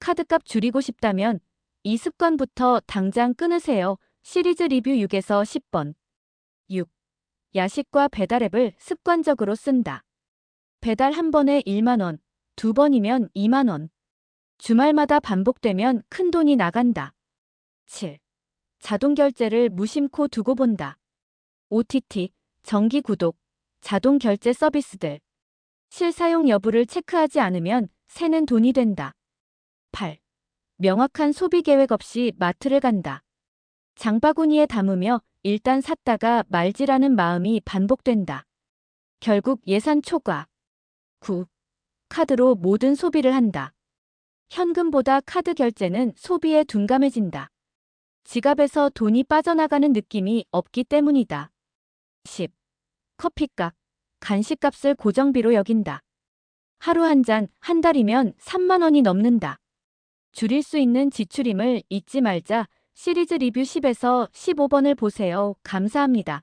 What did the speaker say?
카드값 줄이고 싶다면 이 습관부터 당장 끊으세요. 시리즈 리뷰 6에서 10번. 6. 야식과 배달 앱을 습관적으로 쓴다. 배달 한 번에 1만원, 두 번이면 2만원. 주말마다 반복되면 큰 돈이 나간다. 7. 자동 결제를 무심코 두고 본다. OTT, 정기 구독, 자동 결제 서비스들. 실사용 여부를 체크하지 않으면 새는 돈이 된다. 8. 명확한 소비 계획 없이 마트를 간다. 장바구니에 담으며 일단 샀다가 말지라는 마음이 반복된다. 결국 예산 초과. 9. 카드로 모든 소비를 한다. 현금보다 카드 결제는 소비에 둔감해진다. 지갑에서 돈이 빠져나가는 느낌이 없기 때문이다. 10. 커피값, 간식값을 고정비로 여긴다. 하루 한 잔, 한 달이면 3만 원이 넘는다. 줄일 수 있는 지출임을 잊지 말자 시리즈 리뷰 10에서 15번을 보세요. 감사합니다.